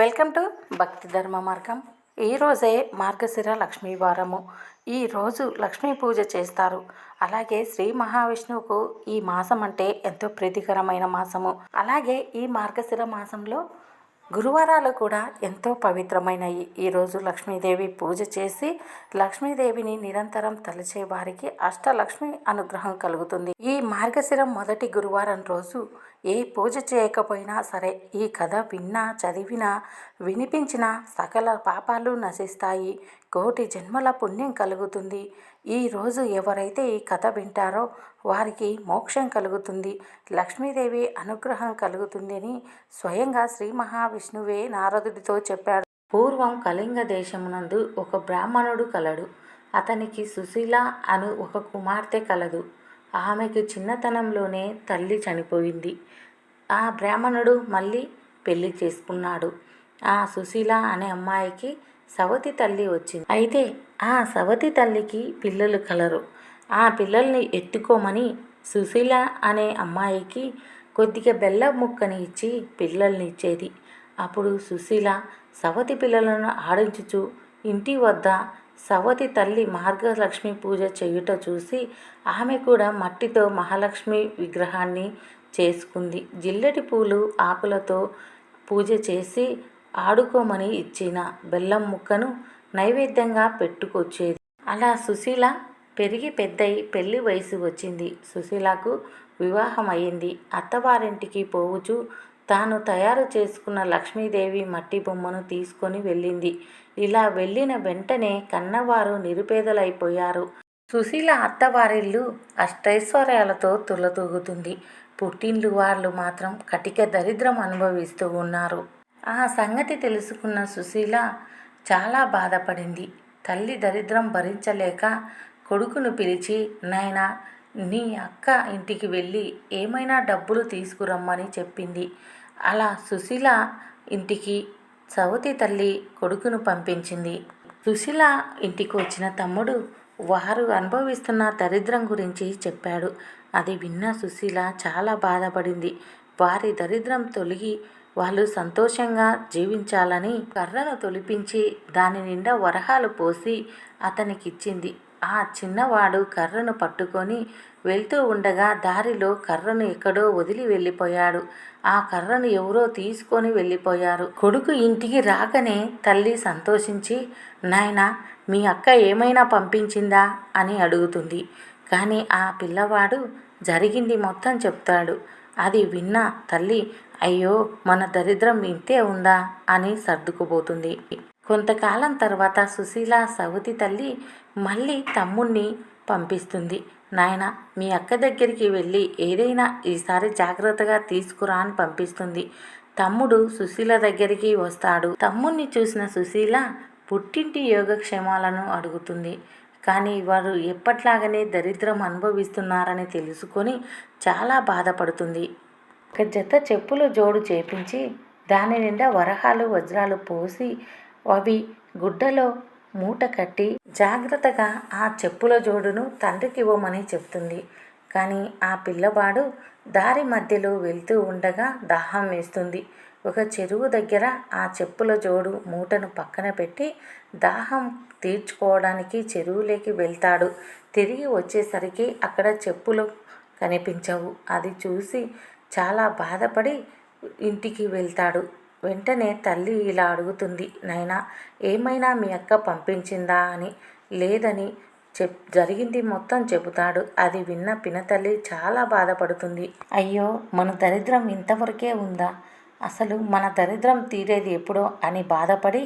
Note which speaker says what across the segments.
Speaker 1: Welcome to భక్తి ధర్మ మార్గం. ఈరోజే మార్గశిర లక్ష్మీ వారము. ఈరోజు లక్ష్మీ పూజ చేస్తారు. అలాగే శ్రీ మహావిష్ణువుకు ఈ మాసం అంటే ఎంతో ప్రీతికరమైన మాసము. అలాగే ఈ మార్గశిర మాసంలో గురువారాలు కూడా ఎంతో పవిత్రమైనవి ఈరోజు లక్ష్మీదేవి పూజ చేసి లక్ష్మీదేవిని నిరంతరం తలచే వారికి అష్టలక్ష్మి అనుగ్రహం కలుగుతుంది. ఈ మార్గశిరం మొదటి గురువారం రోజు ఏ పూజ చేయకపోయినా సరే ఈ కథ విన్నా చదివినా వినిపించినా సకల పాపాలు నశిస్తాయి. కోటి జన్మల పుణ్యం కలుగుతుంది. ఈరోజు ఎవరైతే ఈ కథ వింటారో వారికి మోక్షం కలుగుతుంది. లక్ష్మీదేవి అనుగ్రహం కలుగుతుందని స్వయంగా శ్రీ మహావిష్ణువే నారదుడితో చెప్పాడు. పూర్వం కళింగ దేశమునందు ఒక బ్రాహ్మణుడు కలడు. అతనికి సుశీల అను ఒక కుమార్తె కలదు. ఆమెకు చిన్నతనంలోనే తల్లి చనిపోయింది. ఆ బ్రాహ్మణుడు మళ్ళీ పెళ్ళి చేసుకున్నాడు. ఆ సుశీల అనే అమ్మాయికి సవతి తల్లి వచ్చింది. అయితే ఆ సవతి తల్లికి పిల్లలు కలరు. ఆ పిల్లల్ని ఎత్తుకోమని సుశీల అనే అమ్మాయికి కొద్దిగా బెల్లం ముక్కని ఇచ్చి పిల్లల్ని ఇచ్చేది. అప్పుడు సుశీల సవతి పిల్లలను ఆడించుచు ఇంటి వద్ద సవతి తల్లి మార్గలక్ష్మి పూజ చేయుట చూసి ఆమె కూడా మట్టితో మహాలక్ష్మి విగ్రహాన్ని చేసుకుంది. జిల్లెటి పూలు ఆకులతో పూజ చేసి ఆడుకోమని ఇచ్చిన బెల్లం ముక్కను నైవేద్యంగా పెట్టుకొచ్చేది. అలా సుశీల పెరిగి పెద్దయి పెళ్ళి వయసు వచ్చింది. సుశీలకు వివాహం అయింది అత్తవారింటికి పోవుచు తాను తయారు చేసుకున్న లక్ష్మీదేవి మట్టి బొమ్మను తీసుకొని వెళ్ళింది. ఇలా వెళ్ళిన వెంటనే కన్నవారు నిరుపేదలైపోయారు. సుశీల అత్తవారిల్లు అష్టైశ్వర్యాలతో తులతూగుతుంది. పుట్టిండ్లు వాళ్ళు మాత్రం కటిక దరిద్రం అనుభవిస్తూ ఉన్నారు. ఆ సంగతి తెలుసుకున్న సుశీల చాలా బాధపడింది. తల్లి దరిద్రం భరించలేక కొడుకును పిలిచి నాయనా నీ అక్క ఇంటికి వెళ్ళి ఏమైనా డబ్బులు తీసుకురమ్మని చెప్పింది. అలా సుశీల ఇంటికి సవతి తల్లి కొడుకును పంపించింది. సుశీల ఇంటికి వచ్చిన తమ్ముడు వారు అనుభవిస్తున్న దరిద్రం గురించి చెప్పాడు. అది విన్న సుశీల చాలా బాధపడింది. వారి దరిద్రం తొలగి వాళ్ళు సంతోషంగా జీవించాలని కర్రను తొలిపించి దాని నిండా వరహాలు పోసి అతనికిచ్చింది. ఆ చిన్నవాడు కర్రను పట్టుకొని వెళ్తూ ఉండగా దారిలో కర్రను ఎక్కడో వదిలి వెళ్ళిపోయాడు. ఆ కర్రను ఎవరో తీసుకొని వెళ్ళిపోయారు. కొడుకు ఇంటికి రాకనే తల్లి సంతోషించి నాయన మీ అక్క ఏమైనా పంపించిందా? అని అడుగుతుంది. కానీ ఆ పిల్లవాడు జరిగింది మొత్తం చెప్తాడు. అది విన్న తల్లి అయ్యో మన దరిద్రం ఇంతే ఉందా? అని సర్దుకుపోతుంది. కొంతకాలం తర్వాత సుశీల సవతి తల్లి మళ్ళీ తమ్ముణ్ణి పంపిస్తుంది. నాయన మీ అక్క దగ్గరికి వెళ్ళి ఏదైనా ఈసారి జాగ్రత్తగా తీసుకురా అని పంపిస్తుంది. తమ్ముడు సుశీల దగ్గరికి వస్తాడు. తమ్ముణ్ణి చూసిన సుశీల పుట్టింటి యోగక్షేమాలను అడుగుతుంది. కానీ వారు ఎప్పట్లాగనే దరిద్రం అనుభవిస్తున్నారని తెలుసుకొని చాలా బాధపడుతుంది. ఒక జత చెప్పులు జోడు చేపించి దాని నిండా వరహాలు వజ్రాలు పోసి అవి గుడ్డలో మూట కట్టి జాగ్రత్తగా ఆ చెప్పుల జోడును తండ్రికి ఇవ్వమని చెప్తుంది. కానీ ఆ పిల్లవాడు దారి మధ్యలో వెళ్తూ ఉండగా దాహం వేస్తుంది. ఒక చెరువు దగ్గర ఆ చెప్పుల జోడు మూటను పక్కన పెట్టి దాహం తీర్చుకోవడానికి చెరువులోకి వెళ్తాడు. తిరిగి వచ్చేసరికి అక్కడ చెప్పులు కనిపించవు. అది చూసి చాలా బాధపడి ఇంటికి వెళ్తాడు. వెంటనే తల్లి ఇలా అడుగుతుంది నైనా ఏమైనా మీ అక్క పంపించిందా అని? లేదని చెప్ జరిగింది మొత్తం చెబుతాడు. అది విన్న పినతల్లి చాలా బాధపడుతుంది. అయ్యో మన దరిద్రం ఇంతవరకే ఉందా? అసలు మన దరిద్రం తీరేది ఎప్పుడో? అని బాధపడి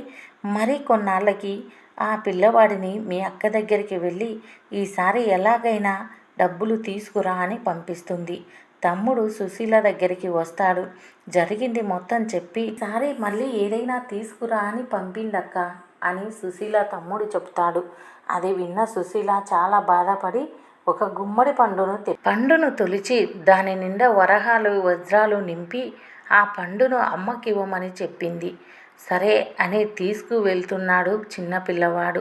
Speaker 1: మరి కొన్నాళ్ళకి ఆ పిల్లవాడిని మీ అక్క దగ్గరికి వెళ్ళి ఈసారి ఎలాగైనా డబ్బులు తీసుకురా అని పంపిస్తుంది. తమ్ముడు సుశీల దగ్గరికి వస్తాడు. జరిగింది మొత్తం చెప్పి సారీ మళ్ళీ ఏదైనా తీసుకురా అని పంపిందక్క అని సుశీల తమ్ముడు చెప్తాడు. అది విన్న సుశీల చాలా బాధపడి ఒక గుమ్మడి పండును పండును తొలిచి దాని నిండా వరహాలు వజ్రాలు నింపి ఆ పండును అమ్మకివ్వమని చెప్పింది. సరే అని తీసుకువెళ్తున్నాడు చిన్నపిల్లవాడు చిన్న పిల్లవాడు.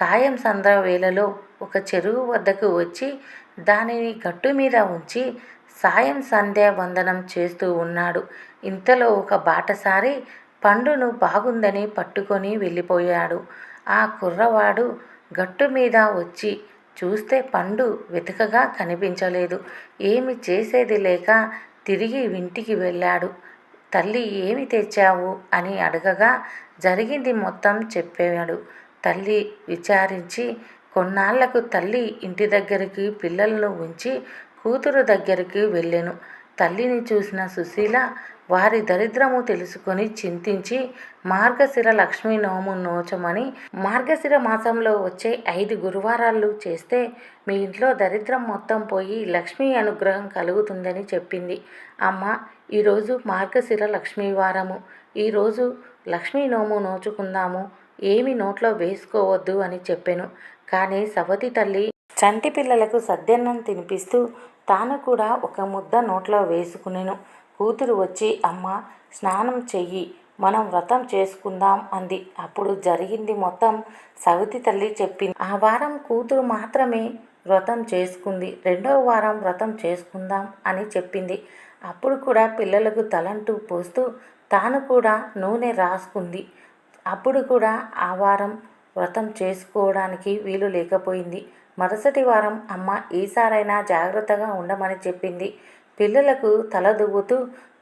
Speaker 1: సాయం సంధ్ర వేళలో ఒక చెరువు వద్దకు వచ్చి దానిని గట్టు మీద ఉంచి సాయం సంధ్యా వందనం చేస్తూ ఉన్నాడు. ఇంతలో ఒక బాటసారి పండును బాగుందని పట్టుకొని వెళ్ళిపోయాడు. ఆ కుర్రవాడు గట్టు మీద వచ్చి చూస్తే పండు వెతకగా కనిపించలేదు. ఏమి చేసేది లేక తిరిగి ఇంటికి వెళ్ళాడు. తల్లి ఏమి తెచ్చావు? అని అడగగా జరిగింది మొత్తం చెప్పాడు. తల్లి విచారించి కొన్నాళ్ళకు తల్లి ఇంటి దగ్గరికి పిల్లలను ఉంచి కూతురు దగ్గరికి వెళ్ళెను. తల్లిని చూసిన సుశీల వారి దరిద్రము తెలుసుకొని చింతించి మార్గశిర లక్ష్మీ నోము నోచమని మార్గశిర మాసంలో వచ్చే ఐదు గురువారాలు చేస్తే మీ ఇంట్లో దరిద్రం మొత్తం పోయి లక్ష్మీ అనుగ్రహం కలుగుతుందని చెప్పింది. అమ్మ ఈరోజు మార్గశిర లక్ష్మీ వారము. ఈరోజు లక్ష్మీ నోము నోచుకుందాము. ఏమి నోట్లో వేసుకోవద్దు అని చెప్పెను. కానీ సవతి తల్లి చంటి పిల్లలకు సద్దన్నం తినిపిస్తూ తాను కూడా ఒక ముద్ద నోట్లో వేసుకునేను. కూతురు వచ్చి అమ్మ స్నానం చెయ్యి మనం వ్రతం చేసుకుందాం అంది. అప్పుడు జరిగింది మొత్తం సవితి తల్లి చెప్పింది. ఆ వారం కూతురు మాత్రమే వ్రతం చేసుకుంది. రెండవ వారం వ్రతం చేసుకుందాం అని చెప్పింది. అప్పుడు కూడా పిల్లలకు తలంటూ పోస్తూ తాను కూడా నూనె రాసుకుంది. అప్పుడు కూడా ఆ వారం వ్రతం చేసుకోవడానికి వీలు లేకపోయింది. మరుసటి వారం అమ్మ ఈసారైనా జాగ్రత్తగా ఉండమని చెప్పింది. పిల్లలకు తల దువ్వుతూ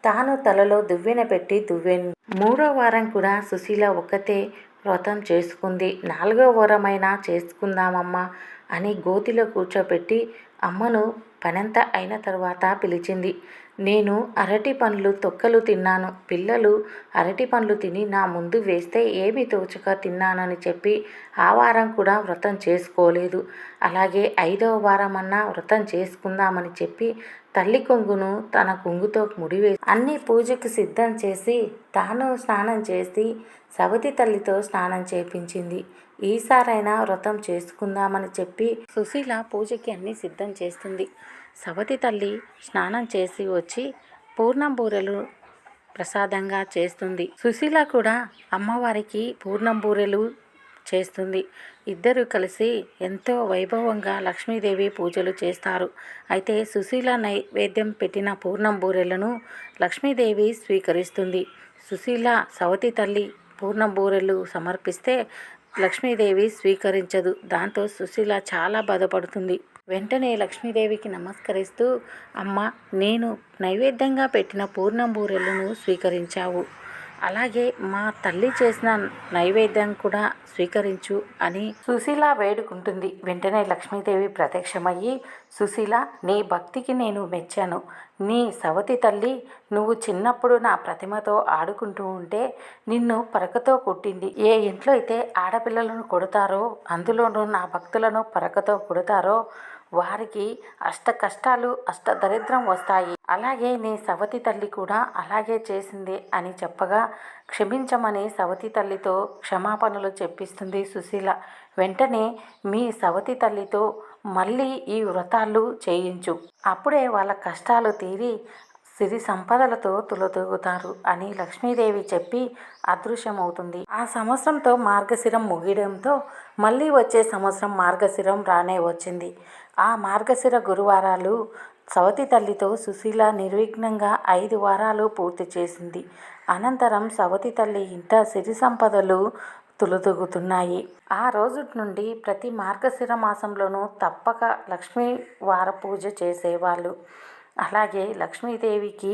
Speaker 1: తాను తలలో దువ్వెన పెట్టి దువ్వెను. మూడో వారం కూడా సుశీల ఒక్కతే వ్రతం చేసుకుంది. నాలుగో వారమైనా చేసుకుందామమ్మా అని గోతిలో కూర్చోపెట్టి అమ్మను పనంతా అయిన తర్వాత పిలిచింది. నేను అరటి పండ్లు తొక్కలు తిన్నాను. పిల్లలు అరటి పండ్లు తిని నా ముందు వేస్తే ఏమి తోచక తిన్నానని చెప్పి ఆ వారం కూడా వ్రతం చేసుకోలేదు. అలాగే ఐదవ వారమన్నా వ్రతం చేసుకుందామని చెప్పి తల్లి కొంగును తన కొంగుతో ముడివేసి అన్ని పూజకు సిద్ధం చేసి తాను స్నానం చేసి సవతి తల్లితో స్నానం చేపించింది. ఈసారైనా వ్రతం చేసుకుందామని చెప్పి సుశీల పూజకి అన్నీ సిద్ధం చేస్తుంది. సవతి తల్లి స్నానం చేసి వచ్చి పూర్ణం బూరెలు ప్రసాదంగా చేస్తుంది. సుశీల కూడా అమ్మవారికి పూర్ణం బూరెలు చేస్తుంది. ఇద్దరు కలిసి ఎంతో వైభవంగా లక్ష్మీదేవి పూజలు చేస్తారు. అయితే సుశీల నైవేద్యం పెట్టిన పూర్ణం బూరెలను లక్ష్మీదేవి స్వీకరిస్తుంది. సుశీల సవతి తల్లి పూర్ణం బూరెలు సమర్పిస్తే లక్ష్మీదేవి స్వీకరించదు. దాంతో సుశీల చాలా బాధపడుతుంది. వెంటనే లక్ష్మీదేవికి నమస్కరిస్తూ అమ్మ నేను నైవేద్యంగా పెట్టిన పూర్ణం బూరెలను స్వీకరించావు. అలాగే మా తల్లి చేసిన నైవేద్యం కూడా స్వీకరించు అని సుశీల వేడుకుంటుంది. వెంటనే లక్ష్మీదేవి ప్రత్యక్షమయ్యి సుశీల నీ భక్తికి నేను మెచ్చాను. నీ సవతి తల్లి నువ్వు చిన్నప్పుడు నా ప్రతిమతో ఆడుకుంటూ ఉంటే నిన్ను పరకతో కొట్టింది. ఏ ఇంట్లో అయితే ఆడపిల్లలను కొడతారో అందులోనూ నా భక్తులను పరకతో కొడతారో వారికి అష్ట కష్టాలు అష్ట దరిద్రం వస్తాయి. అలాగే నీ సవతి తల్లి కూడా అలాగే చేసింది అని చెప్పగా క్షమించమని సవతి తల్లితో క్షమాపణలు చెప్పిస్తుంది సుశీల. వెంటనే మీ సవతి తల్లితో మళ్ళీ ఈ వ్రతాలు చేయించు. అప్పుడే వాళ్ళ కష్టాలు తీరి సిరి సంపదలతో తులతూగుతారు అని లక్ష్మీదేవి చెప్పి అదృశ్యమవుతుంది. ఆ సంవత్సరంతో మార్గశిరం ముగియడంతో మళ్ళీ వచ్చే సంవత్సరం మార్గశిరం రానే వచ్చింది. ఆ మార్గశిర గురువారాలు సవతి తల్లితో సుశీల నిర్విఘ్నంగా ఐదు వారాలు పూర్తి చేసింది. అనంతరం సవతి తల్లి ఇంట సిరి సంపదలు తులుతుగుతున్నాయి. ఆ రోజు నుండి ప్రతి మార్గశిర మాసంలోనూ తప్పక లక్ష్మీ వార పూజ చేసేవాళ్ళు. అలాగే లక్ష్మీదేవికి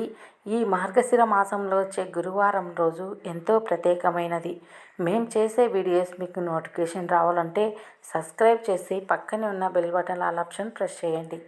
Speaker 1: ఈ మార్గశిర మాసంలో వచ్చే గురువారం రోజు ఎంతో ప్రత్యేకమైనది. మేము చేసే వీడియోస్ మీకు నోటిఫికేషన్ రావాలంటే సబ్స్క్రైబ్ చేసి పక్కనే ఉన్న bell button all option press చేయండి.